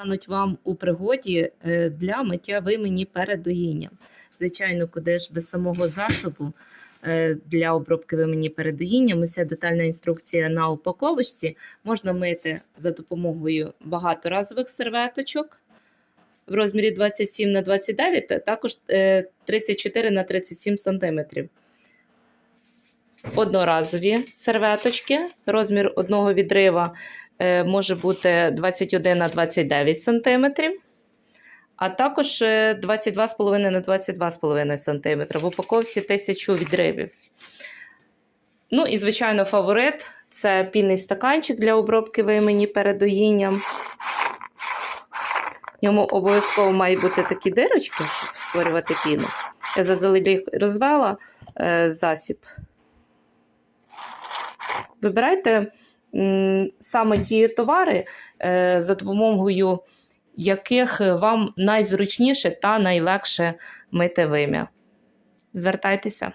стануть вам у пригоді е, для миття вимені перед доїнням. Звичайно, куди ж без самого засобу е, для обробки вимені перед доїнням, уся детальна інструкція на упаковочці. Можна мити за допомогою багаторазових серветочок в розмірі 27 на 29, та також е, 34 на 37 см. Одноразові серветочки, розмір одного відрива е, може бути 21 на 29 см, а також е, 22,5 на 22,5 см. В упаковці 1000 відривів. Ну і, звичайно, фаворит це пінний стаканчик для обробки вимені перед доїнням. В ньому обов'язково мають бути такі дирочки, щоб створювати піну. Я заздалегідь розвела е, засіб. Вибирайте саме ті товари, е, за допомогою яких вам найзручніше та найлегше мити вим'я. Звертайтеся.